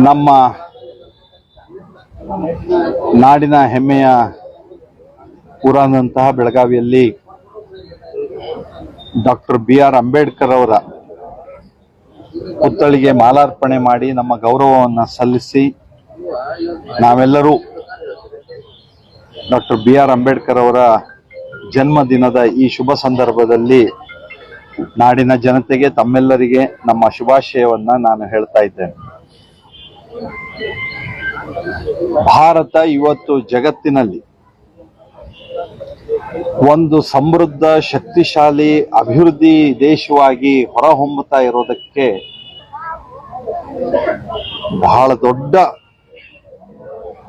ನಮ್ಮ ನಾಡಿನ ಹೆಮ್ಮೆಯ ಊರಾದಂತಹ ಬೆಳಗಾವಿಯಲ್ಲಿ ಡಾಕ್ಟರ್ ಬಿ ಆರ್ ಅಂಬೇಡ್ಕರ್ ಅವರ ಪುತ್ಥಳಿಗೆ ಮಾಲಾರ್ಪಣೆ ಮಾಡಿ ನಮ್ಮ ಗೌರವವನ್ನು ಸಲ್ಲಿಸಿ ನಾವೆಲ್ಲರೂ ಡಾಕ್ಟರ್ ಬಿ ಆರ್ ಅಂಬೇಡ್ಕರ್ ಅವರ ಜನ್ಮದಿನದ ಈ ಶುಭ ಸಂದರ್ಭದಲ್ಲಿ ನಾಡಿನ ಜನತೆಗೆ, ತಮ್ಮೆಲ್ಲರಿಗೆ ನಮ್ಮ ಶುಭಾಶಯವನ್ನ ನಾನು ಹೇಳ್ತಾ ಇದ್ದೇನೆ. ಭಾರತ ಇವತ್ತು ಜಗತ್ತಿನಲ್ಲಿ ಒಂದು ಸಮೃದ್ಧ, ಶಕ್ತಿಶಾಲಿ, ಅಭಿವೃದ್ಧಿ ದೇಶವಾಗಿ ಹೊರಹೊಮ್ಮುತ್ತಾ ಇರೋದಕ್ಕೆ ಬಹಳ ದೊಡ್ಡ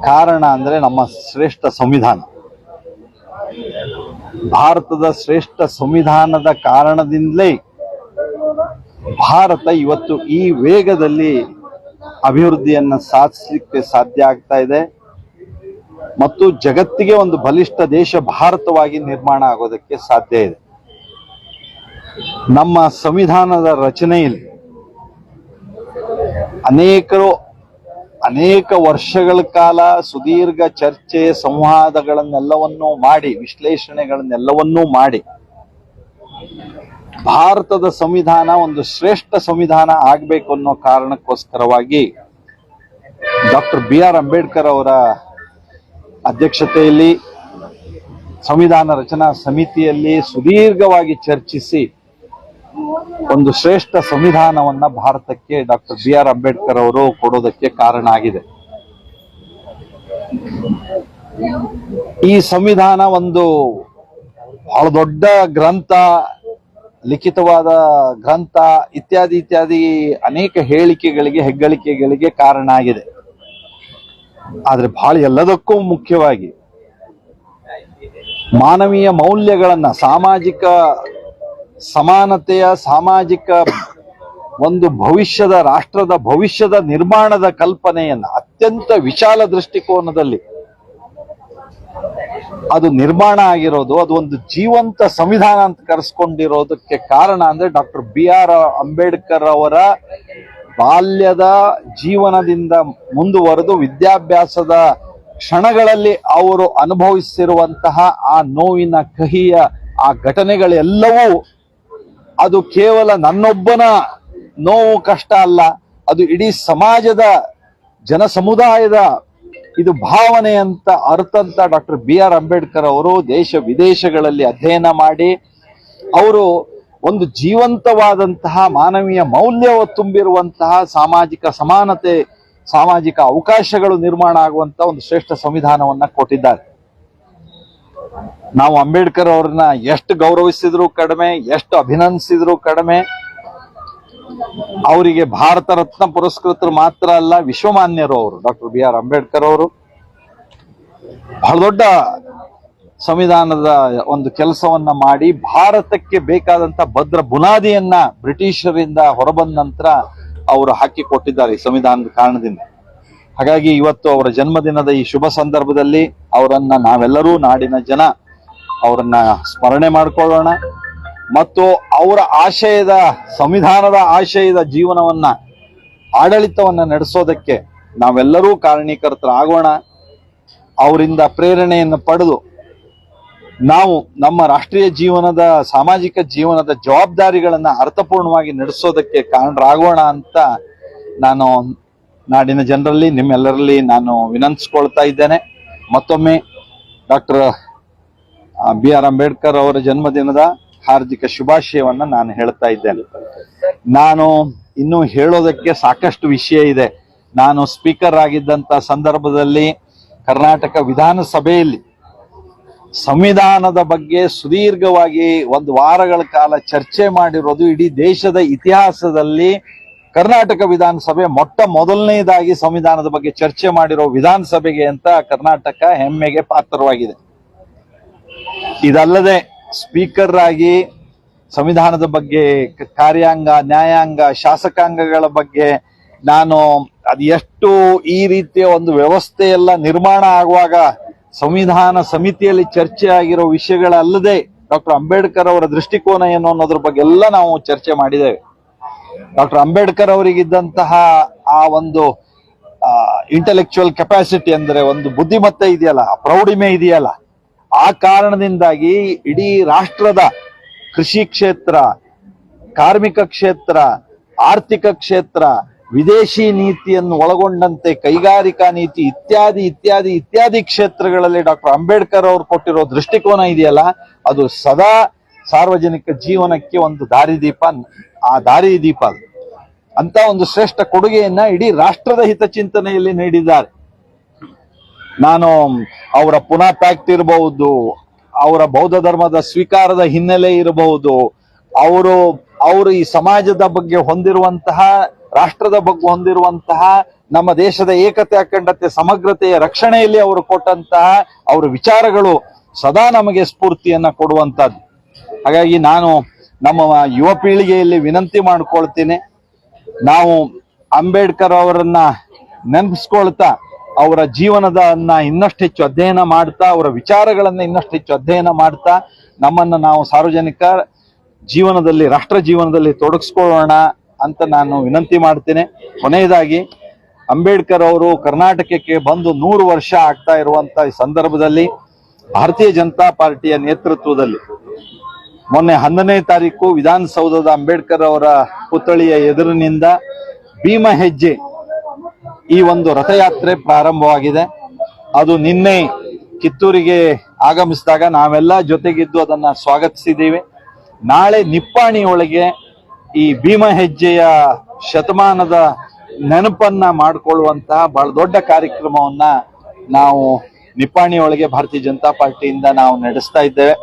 ಕಾರಣ ಅಂದ್ರೆ ನಮ್ಮ ಶ್ರೇಷ್ಠ ಸಂವಿಧಾನ. ಭಾರತದ ಶ್ರೇಷ್ಠ ಸಂವಿಧಾನದ ಕಾರಣದಿಂದಲೇ ಭಾರತ ಇವತ್ತು ಈ ವೇಗದಲ್ಲಿ ಅಭಿವೃದ್ಧಿಯನ್ನು ಸಾಧಿಸಲಿಕ್ಕೆ ಸಾಧ್ಯ ಆಗ್ತಾ ಇದೆ. ಮತ್ತು ಜಗತ್ತಿಗೆ ಒಂದು ಬಲಿಷ್ಠ ದೇಶ ಭಾರತವಾಗಿ ನಿರ್ಮಾಣ ಆಗೋದಕ್ಕೆ ಸಾಧ್ಯ ಇದೆ. ನಮ್ಮ ಸಂವಿಧಾನದ ರಚನೆಯಲ್ಲಿ ಅನೇಕರು ಅನೇಕ ವರ್ಷಗಳ ಕಾಲ ಸುದೀರ್ಘ ಚರ್ಚೆ, ಸಂವಾದಗಳನ್ನೆಲ್ಲವನ್ನೂ ಮಾಡಿ, ವಿಶ್ಲೇಷಣೆಗಳನ್ನೆಲ್ಲವನ್ನೂ ಮಾಡಿ, ಭಾರತದ ಸಂವಿಧಾನ ಒಂದು ಶ್ರೇಷ್ಠ ಸಂವಿಧಾನ ಆಗಬೇಕು ಅನ್ನೋ ಕಾರಣಕ್ಕೋಸ್ಕರವಾಗಿ ಡಾಕ್ಟರ್ ಬಿ ಆರ್ ಅಂಬೇಡ್ಕರ್ ಅವರ ಅಧ್ಯಕ್ಷತೆಯಲ್ಲಿ ಸಂವಿಧಾನ ರಚನಾ ಸಮಿತಿಯಲ್ಲಿ ಸುದೀರ್ಘವಾಗಿ ಚರ್ಚಿಸಿ ಒಂದು ಶ್ರೇಷ್ಠ ಸಂವಿಧಾನವನ್ನ ಭಾರತಕ್ಕೆ ಡಾಕ್ಟರ್ ಬಿ ಆರ್ ಅಂಬೇಡ್ಕರ್ ಅವರು ಕೊಡೋದಕ್ಕೆ ಕಾರಣ ಆಗಿದೆ. ಈ ಸಂವಿಧಾನ ಒಂದು ಬಹಳ ದೊಡ್ಡ ಗ್ರಂಥ, ಲಿಖಿತವಾದ ಗ್ರಂಥ ಇತ್ಯಾದಿ ಇತ್ಯಾದಿ ಅನೇಕ ಹೇಳಿಕೆಗಳಿಗೆ, ಹೆಗ್ಗಳಿಕೆಗಳಿಗೆ ಕಾರಣ ಆಗಿದೆ. ಆದ್ರೆ ಬಹಳ ಎಲ್ಲದಕ್ಕೂ ಮುಖ್ಯವಾಗಿ ಮಾನವೀಯ ಮೌಲ್ಯಗಳನ್ನ, ಸಾಮಾಜಿಕ ಸಮಾನತೆಯ ಸಾಮಾಜಿಕ ಒಂದು ಭವಿಷ್ಯದ, ರಾಷ್ಟ್ರದ ಭವಿಷ್ಯದ ನಿರ್ಮಾಣದ ಕಲ್ಪನೆಯನ್ನು ಅತ್ಯಂತ ವಿಶಾಲ ದೃಷ್ಟಿಕೋನದಲ್ಲಿ ಅದು ನಿರ್ಮಾಣ ಆಗಿರೋದು, ಅದು ಒಂದು ಜೀವಂತ ಸಂವಿಧಾನ ಅಂತ ಕರೆಸ್ಕೊಂಡಿರೋದಕ್ಕೆ ಕಾರಣ ಅಂದ್ರೆ ಡಾಕ್ಟರ್ ಬಿ ಆರ್ ಅಂಬೇಡ್ಕರ್ ಅವರ ಬಾಲ್ಯದ ಜೀವನದಿಂದ ಮುಂದುವರೆದು ವಿದ್ಯಾಭ್ಯಾಸದ ಕ್ಷಣಗಳಲ್ಲಿ ಅವರು ಅನುಭವಿಸಿರುವಂತಹ ಆ ನೋವಿನ ಕಹಿಯ, ಆ ಘಟನೆಗಳೆಲ್ಲವೂ ಅದು ಕೇವಲ ನನ್ನೊಬ್ಬನ ನೋವು ಕಷ್ಟ ಅಲ್ಲ, ಅದು ಇಡೀ ಸಮಾಜದ ಜನ ಸಮುದಾಯದ ಇದು ಭಾವನೆ ಅಂತ ಅರ್ಥಂತ ಡಾಕ್ಟರ್ ಬಿ ಆರ್ ಅಂಬೇಡ್ಕರ್ ಅವರು ದೇಶ ವಿದೇಶಗಳಲ್ಲಿ ಅಧ್ಯಯನ ಮಾಡಿ, ಅವರು ಒಂದು ಜೀವಂತವಾದಂತಹ ಮಾನವೀಯ ಮೌಲ್ಯ ತುಂಬಿರುವಂತಹ ಸಾಮಾಜಿಕ ಸಮಾನತೆ, ಸಾಮಾಜಿಕ ಅವಕಾಶಗಳು ನಿರ್ಮಾಣ ಆಗುವಂತಹ ಒಂದು ಶ್ರೇಷ್ಠ ಸಂವಿಧಾನವನ್ನ ಕೊಟ್ಟಿದ್ದಾರೆ. ನಾವು ಅಂಬೇಡ್ಕರ್ ಅವ್ರನ್ನ ಎಷ್ಟು ಗೌರವಿಸಿದ್ರು ಕಡಿಮೆ, ಎಷ್ಟು ಅಭಿನಂದಿಸಿದ್ರು ಕಡಿಮೆ. ಅವರಿಗೆ ಭಾರತ ರತ್ನ ಪುರಸ್ಕೃತರು ಮಾತ್ರ ಅಲ್ಲ, ವಿಶ್ವಮಾನ್ಯರು ಅವರು, ಡಾಕ್ಟರ್ ಬಿ ಆರ್ ಅಂಬೇಡ್ಕರ್ ಅವರು. ಬಹಳ ದೊಡ್ಡ ಸಂವಿಧಾನದ ಒಂದು ಕೆಲಸವನ್ನ ಮಾಡಿ ಭಾರತಕ್ಕೆ ಬೇಕಾದಂತ ಭದ್ರ ಬುನಾದಿಯನ್ನ ಬ್ರಿಟಿಷರಿಂದ ಹೊರಬಂದ ನಂತರ ಅವರು ಹಾಕಿಕೊಟ್ಟಿದ್ದಾರೆ ಈ ಸಂವಿಧಾನದ ಕಾರಣದಿಂದ. ಹಾಗಾಗಿ ಇವತ್ತು ಅವರ ಜನ್ಮದಿನದ ಈ ಶುಭ ಸಂದರ್ಭದಲ್ಲಿ ಅವರನ್ನ ನಾವೆಲ್ಲರೂ ನಾಡಿನ ಜನ ಅವರನ್ನ ಸ್ಮರಣೆ ಮಾಡಿಕೊಳ್ಳೋಣ. ಮತ್ತು ಅವರ ಆಶಯದ, ಸಂವಿಧಾನದ ಆಶಯದ ಜೀವನವನ್ನ, ಆಡಳಿತವನ್ನ ನಡೆಸೋದಕ್ಕೆ ನಾವೆಲ್ಲರೂ ಕಾರಣೀಕರ್ತರಾಗೋಣ. ಅವರಿಂದ ಪ್ರೇರಣೆಯನ್ನು ಪಡೆದು ನಾವು ನಮ್ಮ ರಾಷ್ಟ್ರೀಯ ಜೀವನದ, ಸಾಮಾಜಿಕ ಜೀವನದ ಜವಾಬ್ದಾರಿಗಳನ್ನ ಅರ್ಥಪೂರ್ಣವಾಗಿ ನಡೆಸೋದಕ್ಕೆ ಕಾರಣರಾಗೋಣ ಅಂತ ನಾನು ನಾಡಿನ ಜನರಲ್ಲಿ, ನಿಮ್ಮೆಲ್ಲರಲ್ಲಿ ನಾನು ವಿನಂತಿಸ್ಕೊಳ್ತಾ ಇದ್ದೇನೆ. ಮತ್ತೊಮ್ಮೆ ಡಾಕ್ಟರ್ ಬಿ ಆರ್ ಅಂಬೇಡ್ಕರ್ ಅವರ ಜನ್ಮದಿನದ ಹಾರ್ದಿಕ ಶುಭಾಶಯವನ್ನ ನಾನು ಹೇಳ್ತಾ ಇದ್ದೇನೆ. ನಾನು ಇನ್ನು ಹೇಳೋದಕ್ಕೆ ಸಾಕಷ್ಟು ವಿಷಯ ಇದೆ. ನಾನು ಸ್ಪೀಕರ್ ಆಗಿದ್ದಂತ ಸಂದರ್ಭದಲ್ಲಿ ಕರ್ನಾಟಕ ವಿಧಾನಸಭೆಯಲ್ಲಿ ಸಂವಿಧಾನದ ಬಗ್ಗೆ ಸುದೀರ್ಘವಾಗಿ ಒಂದು ವಾರಗಳ ಕಾಲ ಚರ್ಚೆ ಮಾಡಿರೋದು ಇಡೀ ದೇಶದ ಇತಿಹಾಸದಲ್ಲಿ ಕರ್ನಾಟಕ ವಿಧಾನಸಭೆ ಮೊಟ್ಟ ಮೊದಲನೇದಾಗಿ ಸಂವಿಧಾನದ ಬಗ್ಗೆ ಚರ್ಚೆ ಮಾಡಿರೋ ವಿಧಾನಸಭೆಗೆ ಅಂತ ಕರ್ನಾಟಕ ಹೆಮ್ಮೆಗೆ ಪಾತ್ರವಾಗಿದೆ. ಇದಲ್ಲದೆ ಸ್ಪೀಕರ್ ಆಗಿ ಸಂವಿಧಾನದ ಬಗ್ಗೆ ಕಾರ್ಯಾಂಗ, ನ್ಯಾಯಾಂಗ, ಶಾಸಕಾಂಗಗಳ ಬಗ್ಗೆ ನಾನು ಅದು ಎಷ್ಟು ಈ ರೀತಿಯ ಒಂದು ವ್ಯವಸ್ಥೆ ಎಲ್ಲ ನಿರ್ಮಾಣ ಆಗುವಾಗ ಸಂವಿಧಾನ ಸಮಿತಿಯಲ್ಲಿ ಚರ್ಚೆ ಆಗಿರೋ ವಿಷಯಗಳಲ್ಲದೆ ಡಾಕ್ಟರ್ ಅಂಬೇಡ್ಕರ್ ಅವರ ದೃಷ್ಟಿಕೋನ ಏನು ಅನ್ನೋದ್ರ ಬಗ್ಗೆ ಎಲ್ಲ ನಾವು ಚರ್ಚೆ ಮಾಡಿದ್ದೇವೆ. ಡಾಕ್ಟರ್ ಅಂಬೇಡ್ಕರ್ ಅವರಿಗಿದ್ದಂತಹ ಆ ಒಂದು ಇಂಟೆಲೆಕ್ಚುಯಲ್ ಕೆಪಾಸಿಟಿ ಅಂದ್ರೆ ಒಂದು ಬುದ್ಧಿಮತ್ತೆ ಇದೆಯಲ್ಲ, ಪ್ರೌಢಿಮೆ ಇದೆಯಲ್ಲ, ಆ ಕಾರಣದಿಂದಾಗಿ ಇಡೀ ರಾಷ್ಟ್ರದ ಕೃಷಿ ಕ್ಷೇತ್ರ, ಕಾರ್ಮಿಕ ಕ್ಷೇತ್ರ, ಆರ್ಥಿಕ ಕ್ಷೇತ್ರ, ವಿದೇಶಿ ನೀತಿಯನ್ನು ಒಳಗೊಂಡಂತೆ ಕೈಗಾರಿಕಾ ನೀತಿ ಇತ್ಯಾದಿ ಇತ್ಯಾದಿ ಇತ್ಯಾದಿ ಕ್ಷೇತ್ರಗಳಲ್ಲಿ ಡಾಕ್ಟರ್ ಅಂಬೇಡ್ಕರ್ ಅವರು ಕೊಟ್ಟಿರೋ ದೃಷ್ಟಿಕೋನ ಇದೆಯಲ್ಲ, ಅದು ಸದಾ ಸಾರ್ವಜನಿಕ ಜೀವನಕ್ಕೆ ಒಂದು ದಾರಿದೀಪ ಆ ದಾರಿದೀಪ ಅದು. ಅಂತ ಒಂದು ಶ್ರೇಷ್ಠ ಕೊಡುಗೆಯನ್ನ ಇಡೀ ರಾಷ್ಟ್ರದ ಹಿತಚಿಂತನೆಯಲ್ಲಿ ನೀಡಿದ್ದಾರೆ. ನಾನು ಅವರ ಪುನಃ ಇರಬಹುದು, ಅವರ ಬೌದ್ಧ ಧರ್ಮದ ಸ್ವೀಕಾರದ ಹಿನ್ನೆಲೆ ಇರಬಹುದು, ಅವರು ಅವರು ಈ ಸಮಾಜದ ಬಗ್ಗೆ ಹೊಂದಿರುವಂತಹ, ರಾಷ್ಟ್ರದ ಬಗ್ಗೆ ಹೊಂದಿರುವಂತಹ, ನಮ್ಮ ದೇಶದ ಏಕತೆ, ಅಖಂಡತೆ, ಸಮಗ್ರತೆಯ ರಕ್ಷಣೆಯಲ್ಲಿ ಅವರು ಕೊಟ್ಟಂತಹ, ಅವರ ವಿಚಾರಗಳು ಸದಾ ನಮಗೆ ಸ್ಫೂರ್ತಿಯನ್ನ ಕೊಡುವಂತದ್ದು ಹಾಗಾಗಿ ನಾನು ನಮ್ಮ ಯುವ ಪೀಳಿಗೆಯಲ್ಲಿ ವಿನಂತಿ ಮಾಡ್ಕೊಳ್ತೀನಿ. ನಾವು ಅಂಬೇಡ್ಕರ್ ಅವರನ್ನ ನೆನಪಿಸ್ಕೊಳ್ತಾ ಅವರ ಜೀವನದನ್ನ ಇನ್ನಷ್ಟು ಹೆಚ್ಚು ಅಧ್ಯಯನ ಮಾಡ್ತಾ, ಅವರ ವಿಚಾರಗಳನ್ನ ಇನ್ನಷ್ಟು ಹೆಚ್ಚು ಅಧ್ಯಯನ ಮಾಡ್ತಾ ನಮ್ಮನ್ನ ನಾವು ಸಾರ್ವಜನಿಕ ಜೀವನದಲ್ಲಿ, ರಾಷ್ಟ್ರ ಜೀವನದಲ್ಲಿ ತೊಡಗಿಸ್ಕೊಳ್ಳೋಣ ಅಂತ ನಾನು ವಿನಂತಿ ಮಾಡ್ತೇನೆ. ಕೊನೆಯದಾಗಿ, ಅಂಬೇಡ್ಕರ್ ಅವರು ಕರ್ನಾಟಕಕ್ಕೆ ಬಂದು ನೂರು ವರ್ಷ ಆಗ್ತಾ ಇರುವಂತ ಈ ಸಂದರ್ಭದಲ್ಲಿ ಭಾರತೀಯ ಜನತಾ ಪಾರ್ಟಿಯ ನೇತೃತ್ವದಲ್ಲಿ ಮೊನ್ನೆ ಹನ್ನನೇ ತಾರೀಕು ವಿಧಾನಸೌಧದ ಅಂಬೇಡ್ಕರ್ ಅವರ ಪುತ್ಥಳಿಯ ಎದುರಿನಿಂದ ಭೀಮ ಹೆಜ್ಜೆ ಈ ಒಂದು ರಥಯಾತ್ರೆ ಪ್ರಾರಂಭವಾಗಿದೆ. ಅದು ನಿನ್ನೆ ಕಿತ್ತೂರಿಗೆ ಆಗಮಿಸಿದಾಗ ನಾವೆಲ್ಲ ಜೊತೆಗಿದ್ದು ಅದನ್ನ ಸ್ವಾಗತಿಸಿದ್ದೀವಿ. ನಾಳೆ ನಿಪ್ಪಾಣಿ ಒಳಗೆ ಈ ಭೀಮ ಹೆಜ್ಜೆಯ ಶತಮಾನದ ನೆನಪನ್ನ ಮಾಡಿಕೊಳ್ಳುವಂತಹ ಬಹಳ ದೊಡ್ಡ ಕಾರ್ಯಕ್ರಮವನ್ನ ನಾವು ನಿಪ್ಪಾಣಿ ಒಳಗೆ ಭಾರತೀಯ ಜನತಾ ಪಾರ್ಟಿಯಿಂದ ನಾವು ನಡೆಸ್ತಾ ಇದ್ದೇವೆ.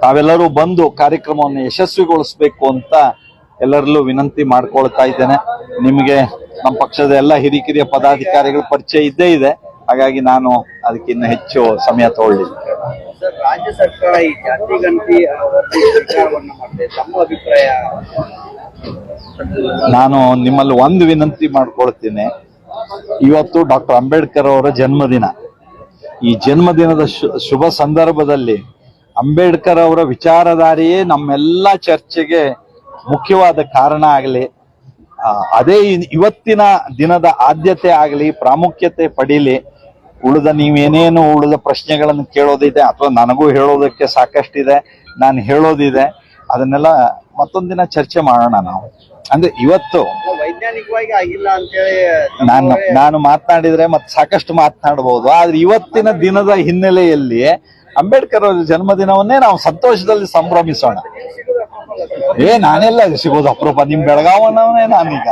ತಾವೆಲ್ಲರೂ ಬಂದು ಕಾರ್ಯಕ್ರಮವನ್ನು ಯಶಸ್ವಿಗೊಳಿಸಬೇಕು ಅಂತ ಎಲ್ಲರಲ್ಲೂ ವಿನಂತಿ ಮಾಡ್ಕೊಳ್ತಾ ಇದ್ದೇನೆ. ನಿಮಗೆ ನಮ್ಮ ಪಕ್ಷದ ಎಲ್ಲ ಹಿರಿಕಿರಿಯ ಪದಾಧಿಕಾರಿಗಳ ಪರಿಚಯ ಇದ್ದೇ ಇದೆ. ಹಾಗಾಗಿ ನಾನು ಅದಕ್ಕಿನ್ನ ಹೆಚ್ಚು ಸಮಯ ತಗೊಳ್ಳಿಲ್ಲ. ರಾಜ್ಯ ಸರ್ಕಾರ ಈ ಜಾತಿ ಗಣತಿ ತಮ್ಮ ಅಭಿಪ್ರಾಯ? ನಾನು ನಿಮ್ಮಲ್ಲಿ ಒಂದು ವಿನಂತಿ ಮಾಡ್ಕೊಳ್ತೀನಿ. ಇವತ್ತು ಡಾಕ್ಟರ್ ಅಂಬೇಡ್ಕರ್ ಅವರ ಜನ್ಮದಿನ. ಈ ಜನ್ಮದಿನದ ಶು- ಶುಭ ಸಂದರ್ಭದಲ್ಲಿ ಅಂಬೇಡ್ಕರ್ ಅವರ ವಿಚಾರಧಾರೆಯೇ ನಮ್ಮೆಲ್ಲ ಚರ್ಚೆಗೆ ಮುಖ್ಯವಾದ ಕಾರಣ ಆಗಲಿ ಅದೇ ಇವತ್ತಿನ ದಿನದ ಆದ್ಯತೆ ಆಗಲಿ ಪ್ರಾಮುಖ್ಯತೆ ಪಡೀಲಿ ಉಳಿದ ನೀವೇನೇನು ಉಳಿದ ಪ್ರಶ್ನೆಗಳನ್ನು ಕೇಳೋದಿದೆ ಅಥವಾ ನನಗೂ ಹೇಳೋದಕ್ಕೆ ಸಾಕಷ್ಟಿದೆ ನಾನು ಹೇಳೋದಿದೆ ಅದನ್ನೆಲ್ಲ ಮತ್ತೊಂದಿನ ಚರ್ಚೆ ಮಾಡೋಣ ನಾವು. ಅಂದ್ರೆ ಇವತ್ತು ವೈಜ್ಞಾನಿಕವಾಗಿ ಆಗಿಲ್ಲ ನಾನು ನಾನು ಮಾತನಾಡಿದ್ರೆ ಮತ್ತೆ ಸಾಕಷ್ಟು ಮಾತನಾಡಬಹುದು ಆದ್ರೆ ಇವತ್ತಿನ ದಿನದ ಹಿನ್ನೆಲೆಯಲ್ಲಿ ಅಂಬೇಡ್ಕರ್ ಅವರ ಜನ್ಮದಿನವನ್ನೇ ನಾವು ಸಂತೋಷದಲ್ಲಿ ಸಂಭ್ರಮಿಸೋಣ. ಏ ನಾನೆಲ್ಲ ಸಿಗೋದು ಅಪರೂಪ ನಿಮ್ ಬೆಳಗಾವನವನೇ ನಾನೀಗ.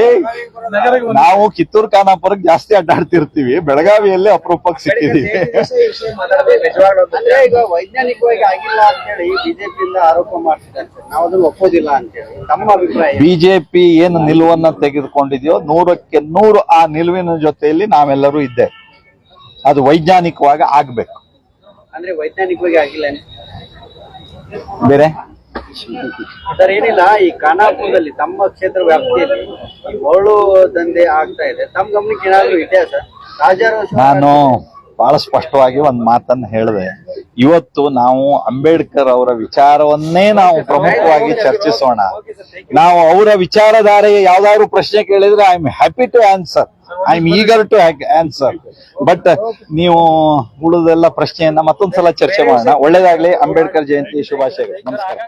ಏ ನಾವು ಕಿತ್ತೂರು ಖಾನಾಪುರಕ್ಕೆ ಜಾಸ್ತಿ ಅಡ್ಡಾಡ್ತಿರ್ತೀವಿ ಬೆಳಗಾವಿಯಲ್ಲೇ ಅಪರೂಪಕ್ಕೆ ಸಿಕ್ಕಿದೀವಿ. ವೈಜ್ಞಾನಿಕವಾಗಿ ಆಗಿಲ್ಲ ಅಂತೇಳಿ ಬಿಜೆಪಿಯಿಂದ ಆರೋಪ ಮಾಡ್ತಿದ್ದಾರೆ. ಸರ್. ನಾವು ಅದನ್ನು ಒಪ್ಪೋದಿಲ್ಲ ಅಂತೇಳಿ ತಮ್ಮ ಅಭಿಪ್ರಾಯ ಬಿಜೆಪಿ ಏನು ನಿಲುವನ್ನ ತೆಗೆದುಕೊಂಡಿದೆಯೋ ನೂರಕ್ಕೆ ನೂರು ಆ ನಿಲುವಿನ ಜೊತೆಯಲ್ಲಿ ನಾವೆಲ್ಲರೂ ಇದ್ದೇವೆ. ಅದು ವೈಜ್ಞಾನಿಕವಾಗಿ ಆಗ್ಬೇಕು. ಅಂದ್ರೆ ವೈಜ್ಞಾನಿಕವಾಗಿ ಆಗಿಲ್ಲ ಬೇರೆ? ಸರ್ ಏನಿಲ್ಲ ಈ ಖಾನಾಪುರದಲ್ಲಿ ತಮ್ಮ ಕ್ಷೇತ್ರ ವ್ಯಾಪ್ತಿಯಲ್ಲಿ ಮರಳು ದಂಧೆ ಆಗ್ತಾ ಇದೆ. ತಮ್ಮ ಗಮನಕ್ಕೆ ಏನಾದ್ರು ಇದೆಯಾ ಸರ್? ರಾಜಾರೋಷ ನಾನು ಬಹಳ ಸ್ಪಷ್ಟವಾಗಿ ಒಂದು ಮಾತನ್ನ ಹೇಳಿದೆ. ಇವತ್ತು ನಾವು ಅಂಬೇಡ್ಕರ್ ಅವರ ವಿಚಾರವನ್ನೇ ನಾವು ಪ್ರಮುಖವಾಗಿ ಚರ್ಚಿಸೋಣ. ನಾವು ಅವರ ವಿಚಾರಧಾರೆಗೆ ಯಾವ್ದಾದ್ರು ಪ್ರಶ್ನೆ ಕೇಳಿದ್ರೆ I am happy to answer I am eager to answer but ನೀವು ಉಳಿದೆಲ್ಲ ಪ್ರಶ್ನೆಯನ್ನ ಮತ್ತೊಂದ್ಸಲ ಚರ್ಚೆ ಮಾಡೋಣ. ಒಳ್ಳೇದಾಗ್ಲಿ. ಅಂಬೇಡ್ಕರ್ ಜಯಂತಿ ಶುಭಾಶಯಗಳು. ನಮಸ್ಕಾರ.